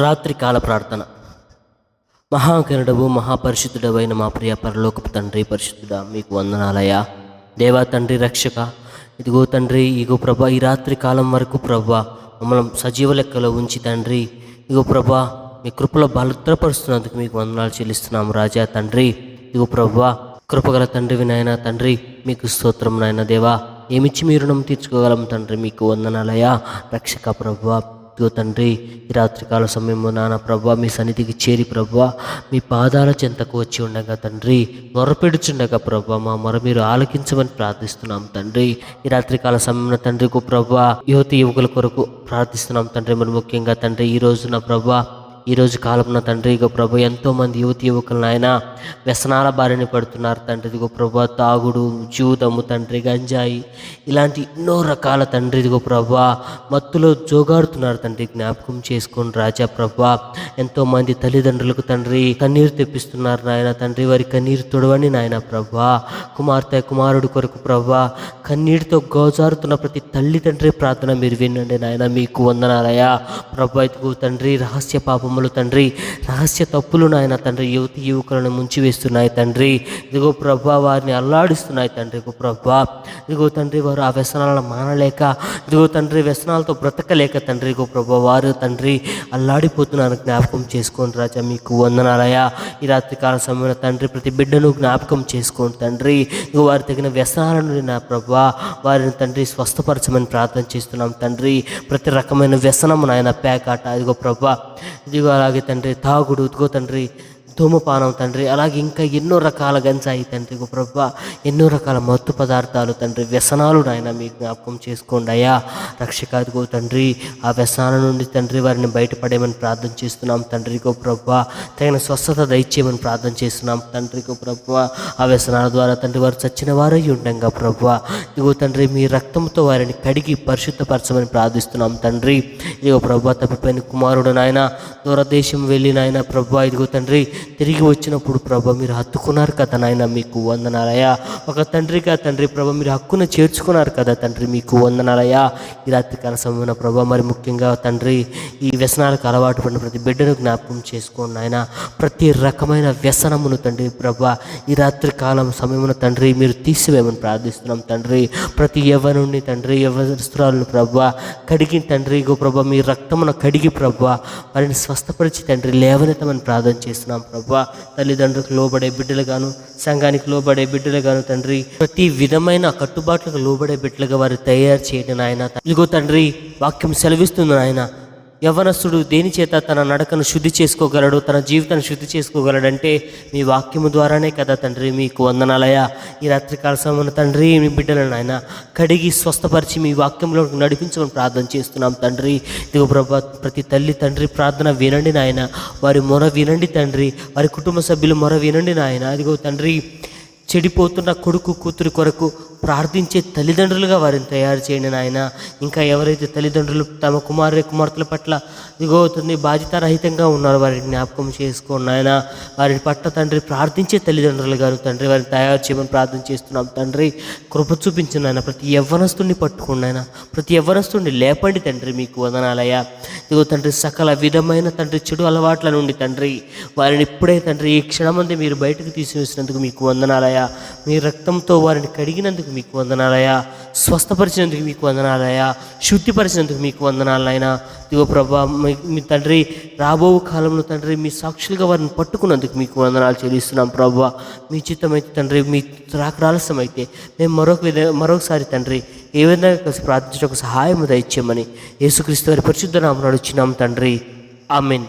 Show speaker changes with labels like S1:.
S1: రాత్రికాల ప్రార్థన. మహాకరుడవు మహాపరిశుద్ధుడవైన మా ప్రియ పరలోకపు తండ్రి పరిశుద్ధుడా మీకు వందనాలయ్యా. దేవా తండ్రి రక్షక ఇదిగో తండ్రి ఇగో ప్రభా ఈ రాత్రి కాలం వరకు ప్రభా మమ్మల్ని సజీవ లెక్కలో ఉంచి తండ్రి ఇగో ప్రభా మీ కృపలో భద్రపరుస్తున్నందుకు మీకు వందనాలు చెల్లిస్తున్నాము రాజా తండ్రి. ఇగో ప్రభా కృపగల తండ్రివి నాయన తండ్రి మీకు స్తోత్రం నాయన దేవా. ఏమిచ్చి మీ రుణం తీర్చుకోగలం తండ్రి మీకు వందనాలయ్యా. రక్షక ప్రభా ఇదిగో తండ్రి ఈ రాత్రికాల సమయంలో నాన్న ప్రభా మీ సన్నిధికి చేరి ప్రభా మీ పాదాల చెంతకు వచ్చి ఉండగా తండ్రి మొరపెడుచుండగా ప్రభా మా మొర మీరు ఆలకించమని ప్రార్థిస్తున్నాం తండ్రి. ఈ రాత్రికాల సమయంలో తండ్రికు ప్రభా యువతి యువకుల కొరకు ప్రార్థిస్తున్నాం తండ్రి. మరి ముఖ్యంగా తండ్రి ఈ రోజున ప్రభా ఈ రోజు కాలంలో తండ్రి ఇగో ప్రభు ఎంతోమంది యువతి యువకులను ఆయన వ్యసనాల బారిన పడుతున్నారు తండ్రి. ఇదిగో ప్రభు తాగుడు జూదము తండ్రి గంజాయి ఇలాంటి ఎన్నో రకాల తండ్రి ఇదిగో ప్రభా మత్తులో జోగాడుతున్నారు తండ్రి. జ్ఞాపకం చేసుకుని రాజా ప్రభా ఎంతోమంది తల్లిదండ్రులకు తండ్రి కన్నీరు తెప్పిస్తున్నారు నాయన తండ్రి. వారి కన్నీరు తొడవని నాయన ప్రభా కుమార్తె కుమారుడు కొరకు ప్రభా కన్నీటితో గోజారుతున్న ప్రతి తల్లిదండ్రి ప్రార్థన మీరు వినండి నాయన. మీకు వందనాలయ ప్రభా ఇదిగో తండ్రి రహస్య పాపం పాపములు తండ్రి. రహస్య తప్పులు నాయన తండ్రి. యువతి యువకులను ముంచి వేస్తున్నాయి తండ్రి. ఇదిగో ప్రభా వారిని అల్లాడిస్తున్నాయి తండ్రి. ఇగో ప్రభా ఇదిగో తండ్రి వారు ఆ వ్యసనాలను మానలేక ఇదిగో తండ్రి వ్యసనాలతో బ్రతకలేక తండ్రి. ఇగో ప్రభా వారు తండ్రి అల్లాడిపోతున్నాను జ్ఞాపకం చేసుకోండి రాజా. మీకు వందనాలయా ఈ రాత్రి కాల సమయంలో తండ్రి ప్రతి బిడ్డను జ్ఞాపకం చేసుకోండి తండ్రి. ఇదిగో వారి తగిన వ్యసనాల నుండి నా ప్రభా వారిని తండ్రి స్వస్థపరచమని ప్రార్థన చేస్తున్నాం తండ్రి. ప్రతి రకమైన వ్యసనం నాయన పేకాట. ఇదిగో ప్రభా ఇదిగో అలాగే తండ్రి తాగుడు ఇదిగో తండ్రి ధూమపానం తండ్రి అలాగే ఇంకా ఎన్నో రకాల గంజాయి తండ్రి ప్రభావ ప్రభా ఎన్నో రకాల మత్తు పదార్థాలు తండ్రి వ్యసనాలు నాయన మీ జ్ఞాపకం చేసుకోండి అయ్యా. రక్షకాదిగో తండ్రి ఆ వ్యసనాల నుండి తండ్రి వారిని బయటపడేమని ప్రార్థన చేస్తున్నాం తండ్రిగో ప్రభా తగిన స్వస్థత దయచేయమని ప్రార్థన చేస్తున్నాం తండ్రిగో ప్రభా ఆ వ్యసనాల ద్వారా తండ్రి వారు చచ్చిన వారై ఉండంగా ప్రభా. ఇదిగో తండ్రి మీ రక్తంతో వారిని కడిగి పరిశుద్ధపరచమని ప్రార్థిస్తున్నాం తండ్రి. ఇదిగో ప్రభా తప్పిపోయిన కుమారుడు నాయన దూరదేశం వెళ్ళి నాయన ప్రభా ఇదిగో తండ్రి తిరిగి వచ్చినప్పుడు ప్రభా మీరు హత్తుకున్నారు కదా నాయన మీకు వందనాలయ్యా ఒక తండ్రిగా తండ్రి ప్రభ మీరు హక్కును చేర్చుకున్నారు కదా తండ్రి మీకు వందనాలయ్యా ఈ రాత్రికాల సమయమైన ప్రభా మరి ముఖ్యంగా తండ్రి ఈ వ్యసనాలకు అలవాటు పడిన ప్రతి బిడ్డను జ్ఞాపకం చేసుకోండి నాయన. ప్రతి రకమైన వ్యసనమును తండ్రి ప్రభా ఈ రాత్రి కాలం సమయమున తండ్రి మీరు తీసివేయమని ప్రార్థిస్తున్నాం తండ్రి. ప్రతి యవ్వనుండి తండ్రి యవ్వనస్తురాలను ప్రభా కడిగి తండ్రి గో ప్రభా మీ రక్తమున కడిగి ప్రభా వారిని స్వస్థపరిచి తండ్రి లేవనెత్తమని ప్రార్థన చేస్తున్నాం ప్రభా తల్లిదండ్రులకు లోబడే బిడ్డలుగాను సంఘానికి లోబడే బిడ్డలుగాను తండ్రి ప్రతి విధమైన కట్టుబాట్లకు లోబడే బిడ్డలుగా వారు తయారు చేయడం ఆయన ఇదిగో తండ్రి వాక్యం సెలవిస్తుంది ఆయన యవనస్తుడు దేని చేత తన నడకను శుద్ధి చేసుకోగలడు తన జీవితాన్ని శుద్ధి చేసుకోగలడంటే మీ వాక్యము ద్వారానే కదా తండ్రి మీకు వందనాలయ ఈ రాత్రికాల సమయంలో తండ్రి మీ బిడ్డలను ఆయన కడిగి స్వస్థపరిచి మీ వాక్యంలో నడిపించమని ప్రార్థన చేస్తున్నాం తండ్రి. ఇదిగో ప్రభా ప్రతి తల్లి తండ్రి ప్రార్థన వినండి నాయన. వారి మొర వినండి తండ్రి. వారి కుటుంబ సభ్యులు మొర వినండి నాయన. అదిగో తండ్రి చెడిపోతున్న కొడుకు కూతురు కొరకు ప్రార్థించే తల్లిదండ్రులుగా వారిని తయారు చేయండి నాయన. ఇంకా ఎవరైతే తల్లిదండ్రులు తమ కుమారు కుమార్తెల పట్ల ఇదిగో బాధ్యతారహితంగా ఉన్నారో వారిని జ్ఞాపకం చేసుకోండి నాయన. వారి పట్ల తండ్రి ప్రార్థించే తల్లిదండ్రులు గారు తండ్రి వారిని తయారు చేయమని ప్రార్థన చేస్తున్నాం తండ్రి. కృప చూపించిన ఆయన ప్రతి యవ్వనస్తుని పట్టుకోండి ఆయన ప్రతి యవ్వనస్తుని లేపండి తండ్రి మీకు వదనాలయ్యా. ఇదిగో తండ్రి సకల విధమైన తండ్రి చెడు అలవాట్ల నుండి తండ్రి వారిని ఇప్పుడే తండ్రి ఈ క్షణమంది మీరు బయటకు తీసివేసినందుకు మీకు వందనాలయ్యా. మీ రక్తంతో వారిని కడిగినందుకు మీకు వందనాలయా స్వస్థపరిచినందుకు మీకు వందనాలయా శుద్ధిపరిచినందుకు మీకు వందనాలైనా దివో ప్రభా మీ తండ్రి రాబో కాలంలో తండ్రి మీ సాక్షులుగా వారిని పట్టుకున్నందుకు మీకు వందనాలు చెల్లిస్తున్నాం ప్రభా. మీ చిత్తమైతే తండ్రి మీ రాకరాలస్యం అయితే మేము మరొక విధ మరొకసారి తండ్రి ఏ విధంగా కలిసి ప్రార్థించడానికి సహాయం దయచేయమని యేసుక్రీస్తు వారి పరిశుద్ధ నామను వచ్చినాం తండ్రి. ఆమెన్.